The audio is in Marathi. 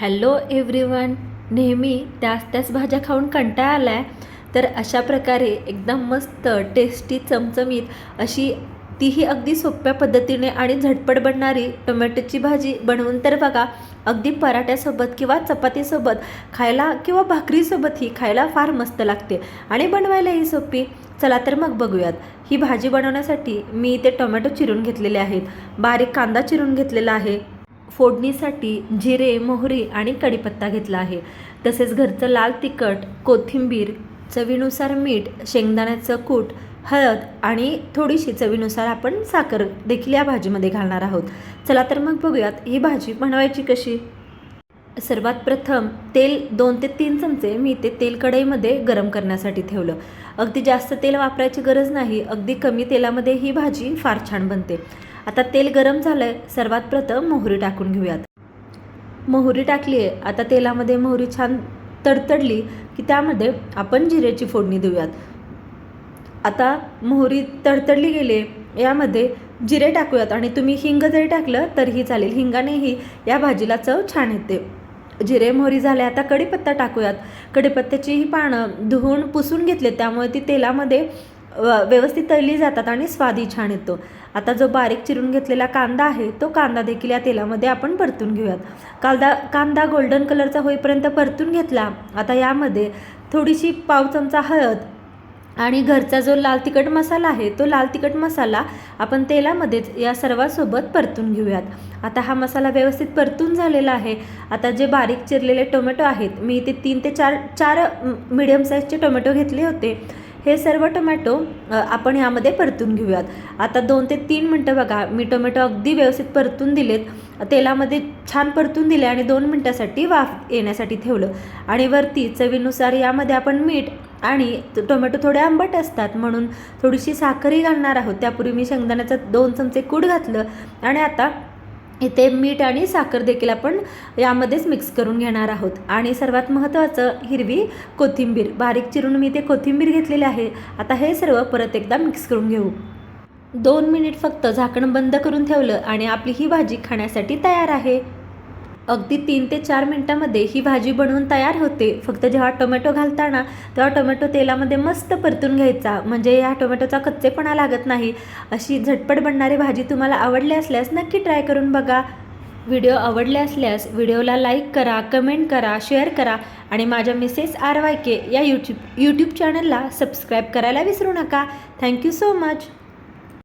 हॅलो एव्हरीवन नेहमी त्याच त्याच भाज्या खाऊन कंटाळा आला आहे तर अशा प्रकारे एकदम मस्त टेस्टी चमचमीत अशी तीही अगदी सोप्या पद्धतीने आणि झटपट बनणारी टोमॅटोची भाजी बनवून तर बघा अगदी पराठ्यासोबत किंवा चपातीसोबत खायला किंवा भाकरीसोबतही खायला फार मस्त लागते आणि बनवायलाही सोपी. चला तर मग बघूयात. ही भाजी बनवण्यासाठी मी इथे टोमॅटो चिरून घेतलेले आहेत. बारीक कांदा चिरून घेतलेला आहे. फोडणीसाठी जिरे मोहरी आणि कढीपत्ता घेतला आहे. तसेच घरचं लाल तिखट कोथिंबीर चवीनुसार मीठ शेंगदाण्याचं कूट हळद आणि थोडीशी चवीनुसार आपण साखर देखील या भाजीमध्ये घालणार आहोत. चला तर मग बघूयात ही भाजी बनवायची कशी? सर्वात प्रथम तेल दोन ते तीन चमचे मी ते तेल कढईमध्ये गरम करण्यासाठी ठेवलं. अगदी जास्त तेल वापरायची गरज नाही अगदी कमी तेलामध्ये ही भाजी फार छान बनते. आता तेल गरम झालं आहे सर्वात प्रथम मोहरी टाकून घेऊयात. मोहरी टाकली आहे आता तेलामध्ये मोहरी छान तडतडली की त्यामध्ये आपण जिऱ्याची फोडणी देऊयात. आता मोहरी तडतडली गेली यामध्ये जिरे टाकूयात आणि तुम्ही हिंग जरी टाकलं तरीही चालेल. हिंगानेही या भाजीला चव छान येते. जिरे मोहरी झाले आता कढीपत्ता टाकूयात. कढीपत्त्याची ही पानं धुवून पुसून घेतले त्यामुळे ती तेलामध्ये व्यवस्थित तळली जातात आणि स्वादही छान येतो. आता जो बारीक चिरून घेतलेला कांदा आहे तो कांदा देखील या तेलामध्ये आपण परतून घेऊयात. कांदा कांदा गोल्डन कलरचा होईपर्यंत परतून घेतला आता यामध्ये थोडीशी पाव चमचा हळद आणि घरचा जो लाल तिखट मसाला आहे तो लाल तिखट मसाला आपण तेलामध्येच या सर्वासोबत परतून घेऊयात. आता हा मसाला व्यवस्थित परतून झालेला आहे. आता जे बारीक चिरलेले टोमॅटो आहेत मी इथे तीन ते चार चार मिडियम साईजचे टोमॅटो घेतले होते. हे सर्व टोमॅटो आपण यामध्ये परतून घेऊयात. आता दोन ते तीन मिनटं बघा मी टोमॅटो अगदी व्यवस्थित परतून दिलेत. तेलामध्ये छान परतून दिले आणि दोन मिनटासाठी वाफ येण्यासाठी ठेवलं. आणि वरती चवीनुसार यामध्ये आपण मीठ आणि टोमॅटो थोडे आंबट असतात म्हणून थोडीशी साखरही घालणार आहोत. त्यापूर्वी मी शेंगदाण्याचं दोन चमचे कूड घातलं. आणि आता इथे मीठ आणि साखर देखील आपण यामध्येच मिक्स करून घेणार आहोत. आणि सर्वात महत्त्वाचं हिरवी कोथिंबीर. बारीक चिरून मी ते कोथिंबीर घेतलेली आहे. आता हे सर्व परत एकदा मिक्स करून घेऊ. दोन मिनिट फक्त झाकण बंद करून ठेवलं आणि आपली ही भाजी खाण्यासाठी तयार आहे. अगदी तीन ते चार मिनटामध्ये ही भाजी बनवून तयार होते. फक्त जेव्हा टोमॅटो घालताना तेव्हा टोमॅटो तेलामध्ये मस्त परतून घ्यायचा. म्हणजे या टोमॅटोचा कच्चेपणा लागत नाही. अशी झटपट बनणारी भाजी तुम्हाला आवडली असल्यास नक्की ट्राय करून बघा. व्हिडिओ आवडले असल्यास व्हिडिओला लाईक करा कमेंट करा शेअर करा आणि माझ्या मिसेस आर वाय के या यूट्यूब यूट्यूब चॅनलला सबस्क्राईब करायला विसरू नका. Thank you so much.